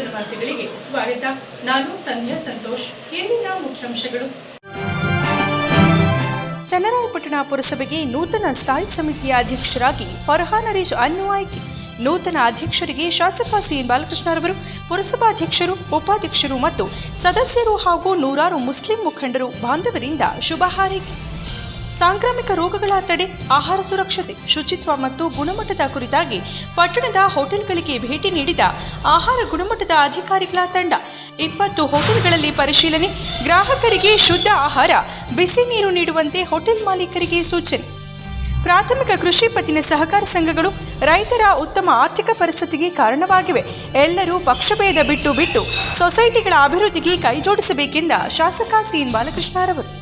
ಜನವಾರ್ತೆಗಳಿಗೆ ಸ್ವಾಗತ. ನಾನು ಸಂಧ್ಯಾ ಸಂತೋಷ್. ಇಂದಿನ ಮುಖ್ಯಾಂಶಗಳು. ಚನ್ನರಾಯಪಟ್ಟಣ ಪುರಸಭೆಗೆ ನೂತನ ಸ್ಥಾಯಿ ಸಮಿತಿಯ ಅಧ್ಯಕ್ಷರಾಗಿ ಫರ್ಹಾನ್ ಹರೀಶ್ ಅನ್ನು ಆಯ್ಕೆ ನೂತನ ಅಧ್ಯಕ್ಷರಿಗೆ ಶಾಸಕ ಸಿಎನ್ ಬಾಲಕೃಷ್ಣರವರು ಪುರಸಭಾಧ್ಯಕ್ಷರು, ಉಪಾಧ್ಯಕ್ಷರು ಮತ್ತು ಸದಸ್ಯರು ಹಾಗೂ ನೂರಾರು ಮುಸ್ಲಿಂ ಮುಖಂಡರು ಬಾಂಧವರಿಂದ ಶುಭ ಹಾರೈಕೆ. ಸಾಂಕ್ರಾಮಿಕ ರೋಗಗಳ ತಡೆ, ಆಹಾರ ಸುರಕ್ಷತೆ, ಶುಚಿತ್ವ ಮತ್ತು ಗುಣಮಟ್ಟದ ಕುರಿತಾಗಿ ಪಟ್ಟಣದ ಹೋಟೆಲ್ಗಳಿಗೆ ಭೇಟಿ ನೀಡಿದ ಆಹಾರ ಗುಣಮಟ್ಟದ ಅಧಿಕಾರಿಗಳ ತಂಡ, ಇಪ್ಪತ್ತು ಹೋಟೆಲ್ಗಳಲ್ಲಿ ಪರಿಶೀಲನೆ, ಗ್ರಾಹಕರಿಗೆ ಶುದ್ಧ ಆಹಾರ, ಬಿಸಿ ನೀರು ನೀಡುವಂತೆ ಹೋಟೆಲ್ ಮಾಲೀಕರಿಗೆ ಸೂಚನೆ. ಪ್ರಾಥಮಿಕ ಕೃಷಿ ಪತ್ತಿನ ಸಹಕಾರ ಸಂಘಗಳು ರೈತರ ಉತ್ತಮ ಆರ್ಥಿಕ ಪರಿಸ್ಥಿತಿಗೆ ಕಾರಣವಾಗಿವೆ. ಎಲ್ಲರೂ ಪಕ್ಷಭೇದ ಬಿಟ್ಟು ಬಿಟ್ಟು ಸೊಸೈಟಿಗಳ ಅಭಿವೃದ್ಧಿಗೆ ಕೈಜೋಡಿಸಬೇಕೆಂದ ಶಾಸಕ ಸಿಎನ್ ಬಾಲಕೃಷ್ಣರವರು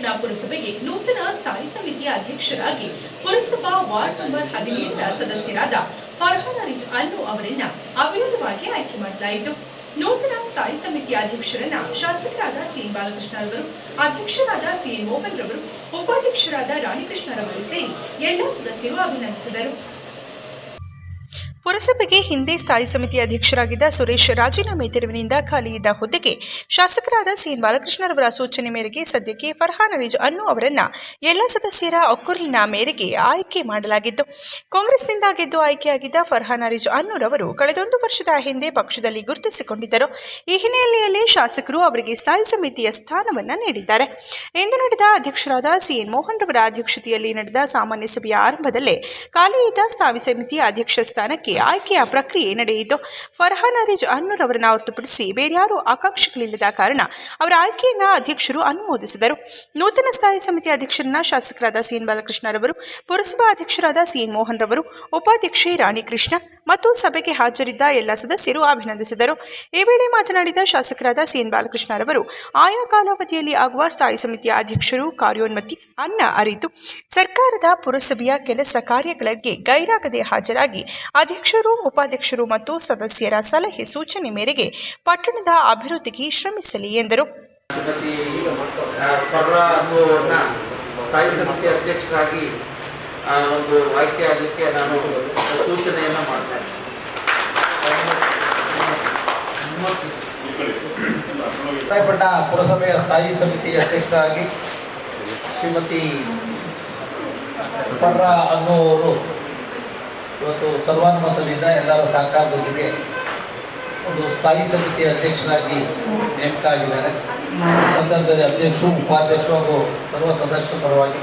ಚನ್ನರಾಯಪಟ್ಟಣ ಪುರಸಭೆಗೆ ನೂತನ ಸ್ಥಾಯಿ ಸಮಿತಿಯ ಅಧ್ಯಕ್ಷರಾಗಿ ಪುರಸಭಾ ವಾರ್ಡ್ ನಂಬರ್ ಹದಿನೇಳರ ಸದಸ್ಯರಾದ ಫರ್ಹಾನ್ ಅರಿಜ್ ಅನ್ನು ಅವರನ್ನ ಅವಿರೋಧವಾಗಿ ಆಯ್ಕೆ ಮಾಡಲಾಯಿತು. ನೂತನ ಸ್ಥಾಯಿ ಸಮಿತಿಯ ಅಧ್ಯಕ್ಷರನ್ನ ಶಾಸಕರಾದ ಸಿಎನ್ ಬಾಲಕೃಷ್ಣರವರು, ಅಧ್ಯಕ್ಷರಾದ ಸಿಎನ್ ಮೋಹನ್ ರವರು, ಉಪಾಧ್ಯಕ್ಷರಾದ ರಾಣಿಕೃಷ್ಣರವರು ಸೇರಿ ಎಲ್ಲ ಸದಸ್ಯರು ಅಭಿನಂದಿಸಿದರು. ಪುರಸಭೆಗೆ ಹಿಂದೆ ಸ್ಥಾಯಿ ಸಮಿತಿ ಅಧ್ಯಕ್ಷರಾಗಿದ್ದ ಸುರೇಶ್ ರಾಜೀನಾಮೆ ತೆರವಿನಿಂದ ಖಾಲಿಯಿದ್ದ ಹುದ್ದೆಗೆ ಶಾಸಕರಾದ ಸಿಎನ್ ಬಾಲಕೃಷ್ಣರವರ ಸೂಚನೆ ಮೇರೆಗೆ ಸದ್ಯಕ್ಕೆ ಫರ್ಹಾನ್ ಅರೀಜ್ ಅನ್ನು ಅವರನ್ನ ಎಲ್ಲ ಸದಸ್ಯರ ಒಕ್ಕೂರಲಿನ ಮೇರೆಗೆ ಆಯ್ಕೆ ಮಾಡಲಾಗಿತ್ತು. ಕಾಂಗ್ರೆಸ್ನಿಂದ ಗೆದ್ದು ಆಯ್ಕೆಯಾಗಿದ್ದ ಫರ್ಹಾನ್ ಅರೀಜ್ ಅನ್ನುರವರು ಕಳೆದೊಂದು ವರ್ಷದ ಹಿಂದೆ ಪಕ್ಷದಲ್ಲಿ ಗುರುತಿಸಿಕೊಂಡಿದ್ದರು. ಈ ಹಿನ್ನೆಲೆಯಲ್ಲಿ ಶಾಸಕರು ಅವರಿಗೆ ಸ್ಥಾಯಿ ಸಮಿತಿಯ ಸ್ಥಾನವನ್ನು ನೀಡಿದ್ದಾರೆ. ಇಂದು ನಡೆದ ಅಧ್ಯಕ್ಷರಾದ ಸಿಎನ್ ಮೋಹನ್ ರವರ ಅಧ್ಯಕ್ಷತೆಯಲ್ಲಿ ನಡೆದ ಸಾಮಾನ್ಯ ಸಭೆಯ ಆರಂಭದಲ್ಲೇ ಖಾಲಿ ಇದ್ದ ಸ್ಥಾಯಿ ಸಮಿತಿ ಅಧ್ಯಕ್ಷ ಸ್ಥಾನಕ್ಕೆ ಆಯ್ಕೆಯ ಪ್ರಕ್ರಿಯೆ ನಡೆಯಿತು. ಫರ್ಹಾನ್ ಅರೀಜ್ ಅವರನ್ನು ಹೊರತುಪಡಿಸಿ ಬೇರ್ಯಾರೂ ಆಕಾಂಕ್ಷಿಗಳಿಲ್ಲದ ಕಾರಣ ಅವರ ಆಯ್ಕೆಯನ್ನು ಅಧ್ಯಕ್ಷರು ಅನುಮೋದಿಸಿದರು. ನೂತನ ಸ್ಥಾಯಿ ಸಮಿತಿ ಅಧ್ಯಕ್ಷರನ್ನ ಶಾಸಕರಾದ ಸಿಎನ್ ಬಾಲಕೃಷ್ಣರವರು, ಪುರಸಭಾ ಅಧ್ಯಕ್ಷರಾದ ಸಿಎನ್ ಮೋಹನ್ ರವರು ಉಪಾಧ್ಯಕ್ಷೆ ರಾಣಿ ಕೃಷ್ಣ ಮತ್ತು ಸಭೆಗೆ ಹಾಜರಿದ್ದ ಎಲ್ಲ ಸದಸ್ಯರು ಅಭಿನಂದಿಸಿದರು. ಈ ವೇಳೆ ಮಾತನಾಡಿದ ಶಾಸಕರಾದ ಸಿಎನ್ ಬಾಲಕೃಷ್ಣರವರು, ಆಯಾ ಕಾಲಾವಧಿಯಲ್ಲಿ ಆಗುವ ಸ್ಥಾಯಿ ಸಮಿತಿಯ ಅಧ್ಯಕ್ಷರು ಕಾರ್ಯೋನ್ಮತಿ ಅನ್ನ ಅರಿತು. ಸರ್ಕಾರದ ಪುರಸಭೆಯ ಕೆಲಸ ಕಾರ್ಯಗಳಿಗೆ ಗೈರಾಗದೆ ಹಾಜರಾಗಿ ಅಧ್ಯಕ್ಷರು ಉಪಾಧ್ಯಕ್ಷರು ಮತ್ತು ಸದಸ್ಯರ ಸಲಹೆ ಸೂಚನೆ ಮೇರೆಗೆ ಪಟ್ಟಣದ ಅಭಿವೃದ್ಧಿಗೆ ಶ್ರಮಿಸಲಿ ಎಂದರು. ಸ್ಥಾಯಿ ಸಮಿತಿ ಅಧ್ಯಕ್ಷರಾಗಿ ಒಂದು ಆಯ್ಕೆ ಆಗಲಿಕ್ಕೆ ನಾನು ಸೂಚನೆಯನ್ನು ಮಾಡ್ತೇನೆ ಪಟ್ಟ ಪುರಸಭೆಯ ಸ್ಥಾಯಿ ಸಮಿತಿ ಅಧ್ಯಕ್ಷರಾಗಿ ಶ್ರೀಮತಿ ಪರ್ರ ಅನ್ನುವರು ಇವತ್ತು ಸರ್ವಾನುಮತದಿಂದ ಎಲ್ಲರ ಸಹಕಾರದೊಂದಿಗೆ ಒಂದು ಸ್ಥಾಯಿ ಸಮಿತಿಯ ಅಧ್ಯಕ್ಷರಾಗಿ ನೇಮಕ ಆಗಿದ್ದಾರೆ ಈ ಸಂದರ್ಭದಲ್ಲಿ ಅಧ್ಯಕ್ಷರು, ಉಪಾಧ್ಯಕ್ಷರು ಹಾಗೂ ಸರ್ವ ಸದಸ್ಯರ ಪರವಾಗಿ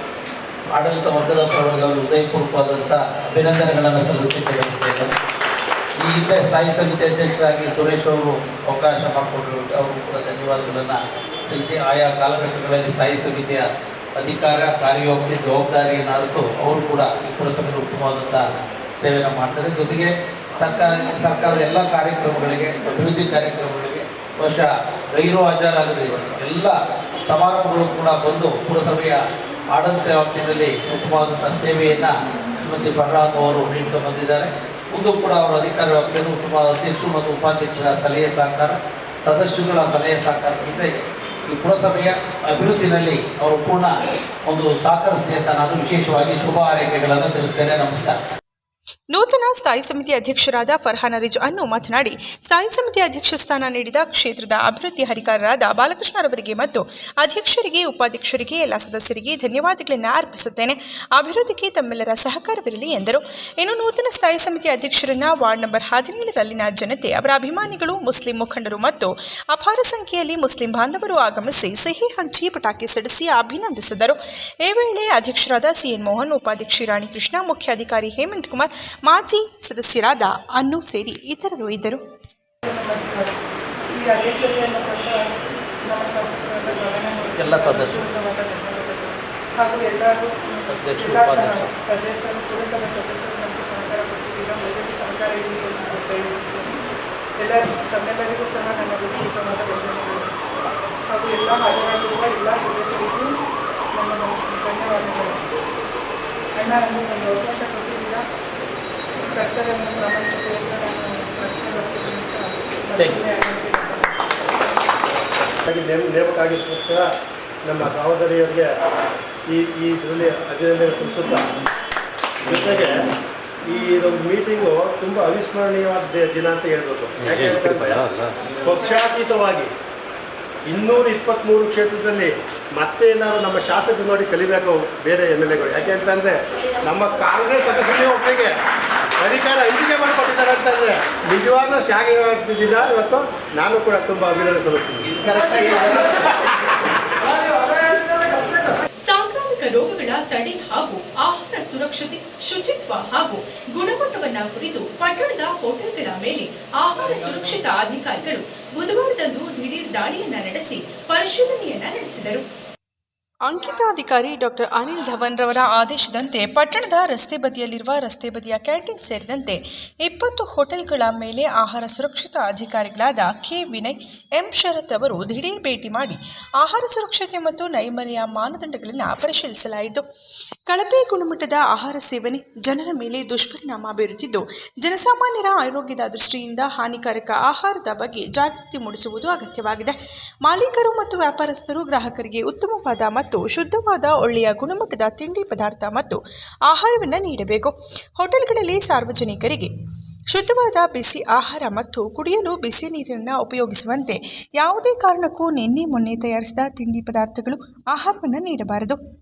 ಆಡಳಿತ ವರ್ಗದ ಪರವಾಗಿ ಅವರು ಹೃದಯಪೂರ್ವಕವಾದಂಥ ಅಭಿನಂದನೆಗಳನ್ನು ಸಲ್ಲಿಸಲಿಕ್ಕೆ ಈ ಹಿಂದೆ ಸ್ಥಾಯಿ ಸಮಿತಿ ಅಧ್ಯಕ್ಷರಾಗಿ ಸುರೇಶ್ ಅವರು ಅವಕಾಶ ಮಾಡಿಕೊಟ್ಟರು ಅವರು ಕೂಡ ಧನ್ಯವಾದಗಳನ್ನು ತಿಳಿಸಿ ಆಯಾ ಕಾಲಘಟ್ಟಗಳಲ್ಲಿ ಸ್ಥಾಯಿ ಸಮಿತಿಯ ಅಧಿಕಾರ ಕಾರ್ಯವ್ಯಾಪ್ತಿ ಜವಾಬ್ದಾರಿಯನ್ನು ಅರಿತು ಅವರು ಕೂಡ ಈ ಪುರಸಭೆಗೆ ಉತ್ತಮವಾದಂಥ ಸೇವೆಯನ್ನು ಮಾಡ್ತಾರೆ. ಜೊತೆಗೆ ಸರ್ಕಾರ, ಸರ್ಕಾರದ ಎಲ್ಲ ಕಾರ್ಯಕ್ರಮಗಳಿಗೆ, ಅಭಿವೃದ್ಧಿ ಕಾರ್ಯಕ್ರಮಗಳಿಗೆ ಬಹುಶಃ ಗೈರು ಹಾಜರಾಗದೆ ಎಲ್ಲ ಸಮಾರಂಭಗಳು ಕೂಡ ಬಂದು ಪುರಸಭೆಯ ಆಡಳಿತ ವ್ಯಾಪ್ತಿಯಲ್ಲಿ ಉತ್ತಮವಾದಂಥ ಸೇವೆಯನ್ನು ಶ್ರೀಮತಿ ಫರ್ರಾನ್ ಅವರು ನೀಡ್ಕೊಂಡು ಬಂದಿದ್ದಾರೆ. ಮುಂದೂ ಕೂಡ ಅವರ ಅಧಿಕಾರ ವ್ಯಾಪ್ತಿಯಲ್ಲಿ ಉತ್ತಮ ಅಧ್ಯಕ್ಷರು ಮತ್ತು ಉಪಾಧ್ಯಕ್ಷರ ಸಲಹೆ ಸಹಕಾರ, ಸದಸ್ಯರುಗಳ ಸಲಹೆ ಸಹಕಾರ ಜೊತೆಗೆ ಈ ಪುರಸಭೆಯ ಅಭಿವೃದ್ಧಿನಲ್ಲಿ ಅವರು ಪೂರ್ಣ ಒಂದು ಸಹಕರಿಸಿದೆ ಅಂತ ನಾನು ವಿಶೇಷವಾಗಿ ಶುಭ ಆರೈಕೆಗಳನ್ನು ತಿಳಿಸ್ತೇನೆ. ನಮಸ್ಕಾರ. ನೂತನ ಸ್ಥಾಯಿ ಸಮಿತಿ ಅಧ್ಯಕ್ಷರಾದ ಫರ್ಹಾನ್ ಅನ್ನು ಮಾತನಾಡಿ, ಸ್ಥಾಯಿ ಸಮಿತಿ ಅಧ್ಯಕ್ಷ ಸ್ಥಾನ ನೀಡಿದ ಕ್ಷೇತ್ರದ ಅಭಿವೃದ್ಧಿ ಹರಿಕಾರರಾದ ಬಾಲಕೃಷ್ಣರವರಿಗೆ ಮತ್ತು ಅಧ್ಯಕ್ಷರಿಗೆ, ಉಪಾಧ್ಯಕ್ಷರಿಗೆ, ಎಲ್ಲ ಸದಸ್ಯರಿಗೆ ಧನ್ಯವಾದಗಳನ್ನು ಅರ್ಪಿಸುತ್ತೇನೆ. ಅಭಿವೃದ್ಧಿಗೆ ತಮ್ಮೆಲ್ಲರ ಸಹಕಾರವಿರಲಿ ಎಂದರು. ಇನ್ನು ನೂತನ ಸ್ಥಾಯಿ ಸಮಿತಿ ಅಧ್ಯಕ್ಷರನ್ನ ವಾರ್ಡ್ ನಂಬರ್ ಹದಿನೇಳರಲ್ಲಿನ ಜನತೆ, ಅವರ ಅಭಿಮಾನಿಗಳು, ಮುಸ್ಲಿಂ ಮುಖಂಡರು ಮತ್ತು ಅಪಾರ ಸಂಖ್ಯೆಯಲ್ಲಿ ಮುಸ್ಲಿಂ ಬಾಂಧವರು ಆಗಮಿಸಿ ಸಿಹಿ ಹಂಚಿ ಪಟಾಕಿ ಸಿಡಿಸಿ ಅಭಿನಂದಿಸಿದರು. ಈ ವೇಳೆ ಅಧ್ಯಕ್ಷರಾದ ಸಿಎನ್ ಮೋಹನ್, ಉಪಾಧ್ಯಕ್ಷಿ ರಾಣಿ ಕೃಷ್ಣ, ಮುಖ್ಯಾಧಿಕಾರಿ ಹೇಮಂತ್ ಕುಮಾರ್ ಮಾಜಿ ಸದಸ್ಯರಾದ ಅನ್ನು ಸೇರಿ ಇತರರು ಇದ್ದರು. ಎಲ್ಲ ಸದಸ್ಯರು. ಹಾಗೂ ಎಲ್ಲರೂ ಎಲ್ಲ ಸದಸ್ಯರು ಪುರಸಭಾ ಸದಸ್ಯರು ನಮಗೆ ಸಹಕಾರ ಕೊಟ್ಟಿದ್ದೀರ? ಮೊದಲು ಸಹಕಾರ ಇರಲಿ ಎಂದು ಬಯಸುತ್ತೇನೆ ಎಲ್ಲರೂ ತಮ್ಮೆಲ್ಲರಿಗೂ ಸಹ ನನ್ನ ಹೃದಯಪೂರ್ವಕವಾದ ವಂದನೆಗಳು ಹಾಗೂ ಎಲ್ಲ ಹಾಜರಾಗಿರುವ ಎಲ್ಲ ಸದಸ್ಯರಿಗೂ ನನ್ನ ಧನ್ಯವಾದಗಳು. ಅಣ್ಣ ನನಗೆ ಒಂದು ಅವಕಾಶ ಕೊಟ್ಟಿದ್ದೀರಾ? ಪ್ರಾಮಾಣಿಕತೆಯಿಂದ ನಾನು ಬರ್ತೀನಿ ಅಂತ ನೇಮಕ ಆಗಿರ್ತಕ್ಕ ನಮ್ಮ ಸಹೋದರಿಯರಿಗೆ ಈ ಈ ಇದರಲ್ಲಿ ಅಭಿನಂದನೆ ತಿಳಿಸುತ್ತಾ ಜೊತೆಗೆ ಈ ಒಂದು ಮೀಟಿಂಗು ತುಂಬ ಅವಿಸ್ಮರಣೀಯವಾದ ದಿನ ಅಂತ ಹೇಳ್ಬೋದು. ಪಕ್ಷಾತೀತವಾಗಿ ಇನ್ನೂರ ಇಪ್ಪತ್ತ್ಮೂರು ಕ್ಷೇತ್ರದಲ್ಲಿ ಮತ್ತೆ ಏನಾದ್ರು ನಮ್ಮ ಶಾಸಕರು ನೋಡಿ ಕಲಿಬೇಕು ಬೇರೆ ಎಂ ಎಲ್ ಎಗಳು. ಯಾಕೆ ಅಂತಂದರೆ ನಮ್ಮ ಕಾಂಗ್ರೆಸ್ ಸದಸ್ಯರಿಗೆ ಒಬ್ಬರಿಗೆ ಅಧಿಕಾರ ಹಂಚಿಕೆ ಮಾಡಿಕೊಟ್ಟಿದ್ದಾರೆ ಅಂತಂದ್ರೆ ನಿಜವಾಗ್ಲೂ ಶಾಗಿ ಇವತ್ತು ನಾನು ಕೂಡ ತುಂಬ ಅಭಿನಂದನೆ ಸಲ್ಲಿಸ್ತೀನಿ. ಸಾಂಕ್ರಾಮಿಕ ರೋಗಗಳ ತಡೆ ಹಾಗೂ ಆಹಾರ ಸುರಕ್ಷತೆ, ಶುಚಿತ್ವ ಹಾಗೂ ಗುಣಮಟ್ಟವನ್ನ ಕುರಿತು ಪಟ್ಟಣದ ಹೋಟೆಲ್ಗಳ ಮೇಲೆ ಆಹಾರ ಸುರಕ್ಷತಾ ಅಧಿಕಾರಿಗಳು ಬುಧವಾರದಂದು ದಿಢೀರ್ ದಾಳಿಯನ್ನ ನಡೆಸಿ ಪರಿಶೀಲನೆಯನ್ನ ನಡೆಸಿದರು. ಅಂಕಿತಾಧಿಕಾರಿ ಡಾಕ್ಟರ್ ಅನಿಲ್ ಧವನ್ ರವರ ಆದೇಶದಂತೆ ಪಟ್ಟಣದ ರಸ್ತೆ ಬದಿಯಲ್ಲಿರುವ ರಸ್ತೆ ಬದಿಯ ಕ್ಯಾಂಟೀನ್ ಸೇರಿದಂತೆ ಇಪ್ಪತ್ತು ಹೋಟೆಲ್ಗಳ ಮೇಲೆ ಆಹಾರ ಸುರಕ್ಷತಾ ಅಧಿಕಾರಿಗಳಾದ ಕೆ ವಿನಯ್, ಎಂ ಶರತ್ ಅವರು ದಿಢೀರ್ ಭೇಟಿ ಮಾಡಿ ಆಹಾರ ಸುರಕ್ಷತೆ ಮತ್ತು ನೈರ್ಮಲ್ಯ ಮಾನದಂಡಗಳನ್ನು ಪರಿಶೀಲಿಸಲಾಯಿತು. ಕಳಪೆ ಗುಣಮಟ್ಟದ ಆಹಾರ ಸೇವನೆ ಜನರ ಮೇಲೆ ದುಷ್ಪರಿಣಾಮ ಬೀರುತ್ತಿದ್ದು, ಜನಸಾಮಾನ್ಯರ ಆರೋಗ್ಯದ ದೃಷ್ಟಿಯಿಂದ ಹಾನಿಕಾರಕ ಆಹಾರದ ಬಗ್ಗೆ ಜಾಗೃತಿ ಮೂಡಿಸುವುದು ಅಗತ್ಯವಾಗಿದೆ. ಮಾಲೀಕರು ಮತ್ತು ವ್ಯಾಪಾರಸ್ಥರು ಗ್ರಾಹಕರಿಗೆ ಉತ್ತಮವಾದ ಮತ್ತು ಶುದ್ಧವಾದ ಒಳ್ಳೆಯ ಗುಣಮಟ್ಟದ ತಿಂಡಿ ಪದಾರ್ಥ ಮತ್ತು ಆಹಾರವನ್ನು ನೀಡಬೇಕು. ಹೋಟೆಲ್ಗಳಲ್ಲಿ ಸಾರ್ವಜನಿಕರಿಗೆ ಶುದ್ಧವಾದ ಬಿಸಿ ಆಹಾರ ಮತ್ತು ಕುಡಿಯಲು ಬಿಸಿ ನೀರನ್ನು ಉಪಯೋಗಿಸುವಂತೆ ಯಾವುದೇ ಕಾರಣಕ್ಕೂ ನಿನ್ನೆ ಮೊನ್ನೆ ತಯಾರಿಸಿದ ತಿಂಡಿ ಪದಾರ್ಥಗಳು ಆಹಾರವನ್ನು ನೀಡಬಾರದು.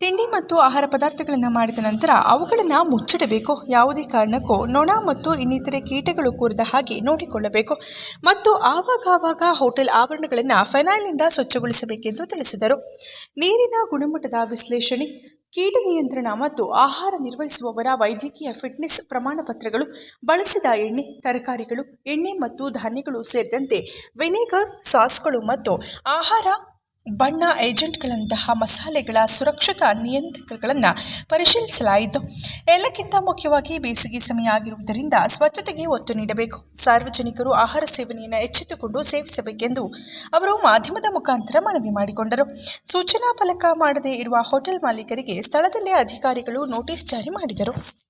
ತಿಂಡಿ ಮತ್ತು ಆಹಾರ ಪದಾರ್ಥಗಳನ್ನು ಮಾಡಿದ ನಂತರ ಅವುಗಳನ್ನು ಮುಚ್ಚಿಡಬೇಕು. ಯಾವುದೇ ಕಾರಣಕ್ಕೂ ನೊಣ ಮತ್ತು ಇನ್ನಿತರೆ ಕೀಟಗಳು ಕೂರದ ಹಾಗೆ ನೋಡಿಕೊಳ್ಳಬೇಕು. ಮತ್ತು ಆವಾಗವಾಗ ಹೋಟೆಲ್ ಆವರಣಗಳನ್ನು ಫೆನೈಲ್ನಿಂದ ಸ್ವಚ್ಛಗೊಳಿಸಬೇಕೆಂದು ತಿಳಿಸಿದರು. ನೀರಿನ ಗುಣಮಟ್ಟದ ವಿಶ್ಲೇಷಣೆ, ಕೀಟ ನಿಯಂತ್ರಣ ಮತ್ತು ಆಹಾರ ನಿರ್ವಹಿಸುವವರ ವೈದ್ಯಕೀಯ ಫಿಟ್ನೆಸ್ ಪ್ರಮಾಣಪತ್ರಗಳು, ಬಳಸಿದ ಎಣ್ಣೆ, ತರಕಾರಿಗಳು, ಎಣ್ಣೆ ಮತ್ತು ಧಾನ್ಯಗಳು ಸೇರಿದಂತೆ ವಿನೆಗರ್ ಸಾಸ್ಗಳು ಮತ್ತು ಆಹಾರ ಬಣ್ಣ ಏಜೆಂಟ್ಗಳಂತಹ ಮಸಾಲೆಗಳ ಸುರಕ್ಷತಾ ನಿಯಂತ್ರಕಗಳನ್ನು ಪರಿಶೀಲಿಸಲಾಯಿತು. ಎಲ್ಲಕ್ಕಿಂತ ಮುಖ್ಯವಾಗಿ ಬೇಸಿಗೆ ಸಮಯ ಆಗಿರುವುದರಿಂದ ಸ್ವಚ್ಛತೆಗೆ ಒತ್ತು ನೀಡಬೇಕು. ಸಾರ್ವಜನಿಕರು ಆಹಾರ ಸೇವನೆಯನ್ನು ಎಚ್ಚೆತ್ತುಕೊಂಡು ಸೇವಿಸಬೇಕೆಂದು ಅವರು ಮಾಧ್ಯಮದ ಮುಖಾಂತರ ಮನವಿ ಮಾಡಿಕೊಂಡರು. ಸೂಚನಾ ಫಲಕ ಮಾಡದೇ ಇರುವ ಹೋಟೆಲ್ ಮಾಲೀಕರಿಗೆ ಸ್ಥಳದಲ್ಲೇ ಅಧಿಕಾರಿಗಳು ನೋಟಿಸ್ ಜಾರಿ ಮಾಡಿದರು.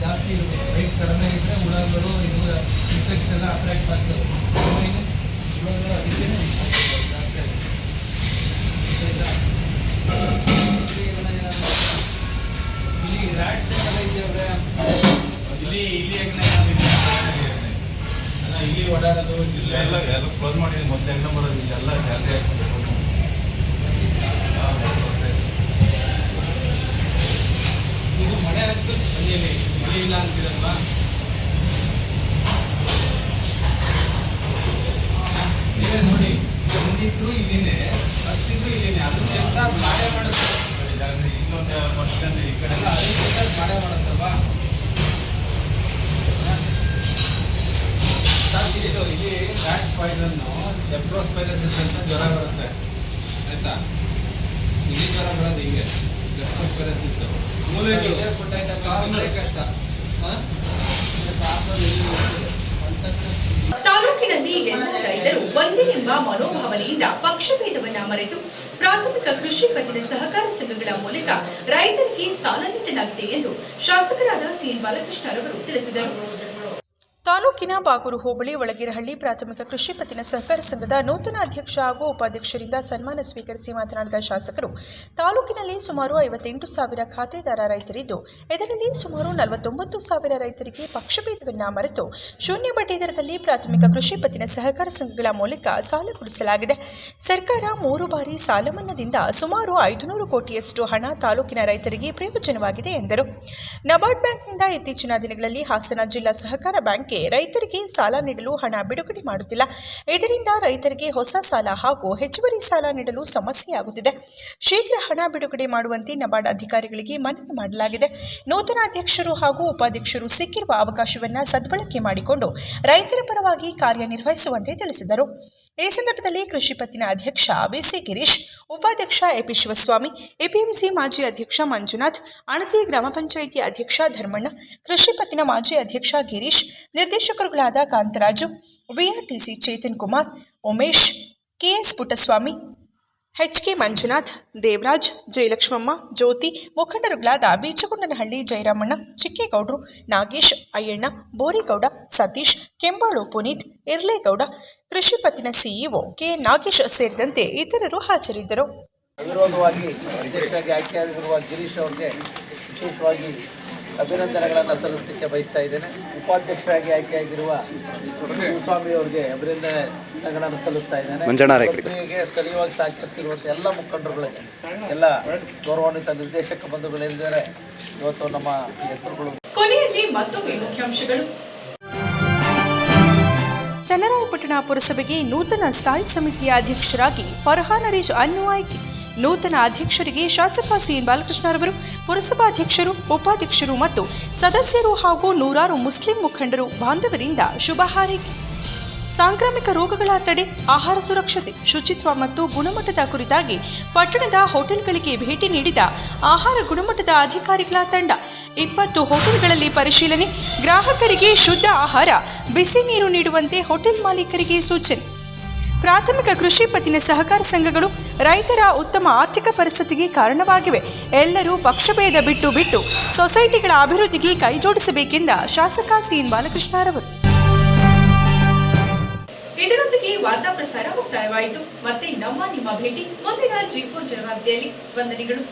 ಜಾಸ್ತಿ ರೇಟ್ ಕಡಿಮೆ ಇದ್ದರೆ ಹುಳಗಳು ಇದು ಇನ್ಸೆಕ್ಟ್ಸ್ ಎಲ್ಲ ಅಟ್ರಾಕ್ಟ್ ಆಗ್ತವೆ. ಇವಾಗ ಅದಕ್ಕೆ ಜಾಸ್ತಿ ಇಲ್ಲಿ ರ್ಯಾಟ್ಸ್ ಎಲ್ಲ ಇಲ್ಲಿ ಇಲ್ಲಿ ಅಲ್ಲ ಇಲ್ಲಿ ಎಲ್ಲ ಎಲ್ಲ ಕ್ಲೋಸ್ ಮಾಡಿದ್ರೆ ಮೊದಲು ಹೆಣ್ಣು ಬರೋದು ಎಲ್ಲ ಜಾಸ್ತಿ ಇದು ಮಳೆ ಆಗ್ತದೆ ಇಲ್ಲಿ ಮಳೆ ಇಲ್ಲ ಅಂತಿರಲ್ವಾ ನೀವೇ ನೋಡಿ ಬಂದಿದ್ರು ಇಲ್ಲಿನೇ ಬರ್ತಿದ್ರು ಇಲ್ಲಿನೇ ಅದು ಕೆಲಸ ಮಳೆ ಮಾಡುತ್ತೆ ಇನ್ನೊಂದು ವರ್ಷದಿಂದ ಈ ಕಡೆ ಎಲ್ಲ ಅದು ಕೆಲಸ ಮಳೆ ಮಾಡುತ್ತಲ್ವಾ ಇದು ಇಲ್ಲಿ ಫ್ಯಾಟ್ ಪಾಯ್ಸನ್ನು ಲೆಪ್ರೋಸ್ಪೈರಸಿಸ್ ಅಂತ ಜ್ವರ ಬರುತ್ತೆ. ಆಯ್ತಾ? ಇಲ್ಲಿ ಜ್ವರ ಬರೋದು ಹಿಂಗೆ. ತಾಲೂಕಿನಲ್ಲಿ ಎಲ್ಲ ರೈತರು ಒಂದೇ ಎಂಬ ಮನೋಭಾವನೆಯಿಂದ ಪಕ್ಷಭೇದವನ್ನ ಮರೆತು ಪ್ರಾಥಮಿಕ ಕೃಷಿ ಪತ್ತಿನ ಸಹಕಾರ ಸಂಘಗಳ ಮೂಲಕ ರೈತರಿಗೆ ಸಾಲ ನೀಡಲಾಗಿದೆ ಎಂದು ಶಾಸಕರಾದ ಸಿಎನ್ ಬಾಲಕೃಷ್ಣರವರು ತಿಳಿಸಿದರು. ತಾಲೂಕಿನ ಬಾಗೂರು ಹೋಬಳಿ ಒಳಗಿರಹಳ್ಳಿ ಪ್ರಾಥಮಿಕ ಕೃಷಿ ಪತ್ತಿನ ಸಹಕಾರ ಸಂಘದ ನೂತನ ಅಧ್ಯಕ್ಷ ಹಾಗೂ ಉಪಾಧ್ಯಕ್ಷರಿಂದ ಸನ್ಮಾನ ಸ್ವೀಕರಿಸಿ ಮಾತನಾಡಿದ ಶಾಸಕರು, ತಾಲೂಕಿನಲ್ಲಿ ಸುಮಾರು ಐವತ್ತೆಂಟು ಸಾವಿರ ಖಾತೆದಾರ ರೈತರಿದ್ದು, ಇದರಲ್ಲಿ ಸುಮಾರು ನಲವತ್ತೊಂಬತ್ತು ಸಾವಿರ ರೈತರಿಗೆ ಪಕ್ಷಭೇದವನ್ನ ಮರೆತು ಶೂನ್ಯ ಬಡ್ಡಿ ದರದಲ್ಲಿ ಪ್ರಾಥಮಿಕ ಕೃಷಿ ಪತ್ತಿನ ಸಹಕಾರ ಸಂಘಗಳ ಮೂಲಕ ಸಾಲ ಕೊಡಿಸಲಾಗಿದೆ. ಸರ್ಕಾರ ಮೂರು ಬಾರಿ ಸಾಲ ಮನ್ನಾದಿಂದ ಸುಮಾರು ಐದುನೂರು ಕೋಟಿಯಷ್ಟು ಹಣ ತಾಲೂಕಿನ ರೈತರಿಗೆ ಪ್ರಯೋಜನವಾಗಿದೆ ಎಂದರು. ನಬಾರ್ಡ್ ಬ್ಯಾಂಕ್ನಿಂದ ಇತ್ತೀಚಿನ ದಿನಗಳಲ್ಲಿ ಹಾಸನ ಜಿಲ್ಲಾ ಸಹಕಾರ ಬ್ಯಾಂಕ್ಗೆ ರೈತರಿಗೆ ಸಾಲ ನೀಡಲು ಹಣ ಬಿಡುಗಡೆ ಮಾಡುತ್ತಿಲ್ಲ. ಇದರಿಂದ ರೈತರಿಗೆ ಹೊಸ ಸಾಲ ಹಾಗೂ ಹೆಚ್ಚುವರಿ ಸಾಲ ನೀಡಲು ಸಮಸ್ಯೆಯಾಗುತ್ತಿದೆ. ಶೀಘ್ರ ಹಣ ಬಿಡುಗಡೆ ಮಾಡುವಂತೆ ನಬಾರ್ಡ್ ಅಧಿಕಾರಿಗಳಿಗೆ ಮನವಿ ಮಾಡಲಾಗಿದೆ. ನೂತನ ಅಧ್ಯಕ್ಷರು ಹಾಗೂ ಉಪಾಧ್ಯಕ್ಷರು ಸಿಕ್ಕಿರುವ ಅವಕಾಶವನ್ನು ಸದ್ಬಳಕೆ ಮಾಡಿಕೊಂಡು ರೈತರ ಪರವಾಗಿ ಕಾರ್ಯನಿರ್ವಹಿಸುವಂತೆ ತಿಳಿಸಿದರು. ಈ ಸಂದರ್ಭದಲ್ಲಿ ಕೃಷಿ ಪತ್ತಿನ ಅಧ್ಯಕ್ಷ ಬಿಸಿ ಗಿರೀಶ್, ಉಪಾಧ್ಯಕ್ಷ ಎಪಿ ಶಿವಸ್ವಾಮಿ, ಎಪಿಎಂಸಿ ಮಾಜಿ ಅಧ್ಯಕ್ಷ ಮಂಜುನಾಥ್, ಅಣತಿ ಗ್ರಾಮ ಪಂಚಾಯಿತಿ ಅಧ್ಯಕ್ಷ ಧರ್ಮಣ್ಣ, ಕೃಷಿ ಪತ್ತಿನ ಮಾಜಿ ಅಧ್ಯಕ್ಷ Girish ನಿರ್ದೇಶಕರುಗಳಾದ Kantharaju, VRTC Chetan Kumar, Umesh, KS Puttaswamy H K Manjunath, Devaraj, Jayalakshmamma, Jyothi, ಮುಖಂಡರುಗಳಾದ Beechagondanahalli Jayaramanna, ಚಿಕ್ಕೇಗೌಡರು, ನಾಗೇಶ್, ಅಯ್ಯಣ್ಣ, ಬೋರಿಗೌಡ, ಸತೀಶ್, ಕೆಂಬಾಳು ಪುನೀತ್, ಇರ್ಲೇಗೌಡ ಕೃಷಿ ಪತ್ತಿನ ಸಿಇಒ ಕೆ ನಾಗೇಶ್ ಸೇರಿದಂತೆ ಇತರರು ಹಾಜರಿದ್ದರು. ಅವಿರೋಧವಾಗಿ ಅಭಿನಂದನೆಗಳನ್ನು ಸಲ್ಲಿಸಲಿಕ್ಕೆ ಬಯಸ್ತಾ ಇದ್ದೇನೆ. ಉಪಾಧ್ಯಕ್ಷರಾಗಿ ಆಯ್ಕೆಯಾಗಿರುವ ಶಿವಸ್ವಾಮಿ ಅವರಿಗೆ ಅಭಿನಂದನೆಗಳನ್ನು ಸಲ್ಲಿಸ್ತಾ ಇದ್ದೇನೆ. ಸ್ಥಳೀಯವಾಗಿ ಸಹಕರಿಸಿರುವಂಥ ಎಲ್ಲ ಮುಖಂಡರುಗಳಿಗೆ ಎಲ್ಲ ಗೌರವಾನ್ವಿತ ನಿರ್ದೇಶಕ ಬಂಧುಗಳಿದ್ದಾರೆ ಇವತ್ತು ನಮ್ಮ ಹೆಸರುಗಳು. ಕೊನೆಯಲ್ಲಿ ಮತ್ತೊಮ್ಮೆ ಮುಖ್ಯಾಂಶಗಳು. ಚನ್ನರಾಯಪಟ್ಟಣ ಪುರಸಭೆಗೆ ನೂತನ ಸ್ಥಾಯಿ ಸಮಿತಿಯ ಅಧ್ಯಕ್ಷರಾಗಿ ಫರ್ಹಾನ್ ಹರೀಶ್ ಅನ್ನು ಆಯ್ಕೆ ನೂತನ ಅಧ್ಯಕ್ಷರಿಗೆ ಶಾಸಕ ಸಿ ಬಾಲಕೃಷ್ಣರವರು ಪುರಸಭಾಧ್ಯಕ್ಷರು ಉಪಾಧ್ಯಕ್ಷರು ಮತ್ತು ಸದಸ್ಯರು ಹಾಗೂ ನೂರಾರು ಮುಸ್ಲಿಂ ಮುಖಂಡರು ಬಾಂಧವರಿಂದ ಶುಭ ಹಾರೈಕೆ. ಸಾಂಕ್ರಾಮಿಕ ರೋಗಗಳ ತಡೆ, ಆಹಾರ ಸುರಕ್ಷತೆ, ಶುಚಿತ್ವ ಮತ್ತು ಗುಣಮಟ್ಟದ ಕುರಿತಾಗಿ ಪಟ್ಟಣದ ಹೋಟೆಲ್ಗಳಿಗೆ ಭೇಟಿ ನೀಡಿದ ಆಹಾರ ಗುಣಮಟ್ಟದ ಅಧಿಕಾರಿಗಳ ತಂಡ, ಇಪ್ಪತ್ತು ಹೋಟೆಲ್ಗಳಲ್ಲಿ ಪರಿಶೀಲನೆ, ಗ್ರಾಹಕರಿಗೆ ಶುದ್ಧ ಆಹಾರ, ಬಿಸಿ ನೀರು ನೀಡುವಂತೆ ಹೋಟೆಲ್ ಮಾಲೀಕರಿಗೆ ಸೂಚನೆ. ಪ್ರಾಥಮಿಕ ಕೃಷಿ ಪತ್ತಿನ ಸಹಕಾರ ಸಂಘಗಳು ರೈತರ ಉತ್ತಮ ಆರ್ಥಿಕ ಪರಿಸ್ಥಿತಿಗೆ ಕಾರಣವಾಗಿವೆ. ಎಲ್ಲರೂ ಪಕ್ಷಭೇದ ಬಿಟ್ಟು ಬಿಟ್ಟು ಸೊಸೈಟಿಗಳ ಅಭಿವೃದ್ಧಿಗೆ ಕೈಜೋಡಿಸಬೇಕೆಂದ ಶಾಸಕ ಸಿಎನ್ ಬಾಲಕೃಷ್ಣರವರು. ಇದರೊಂದಿಗೆ ವಾರ್ತಾ ಪ್ರಸಾರ ಮುಕ್ತಾಯವಾಯಿತು. ಮತ್ತೆ ನಮ್ಮ ನಿಮ್ಮ ಭೇಟಿ ಮುಂದಿನ ಜಿ ಫೋರ್ ಜನವಾಬ್ದಿಯಲ್ಲಿ ವಂದನೆಗಳು.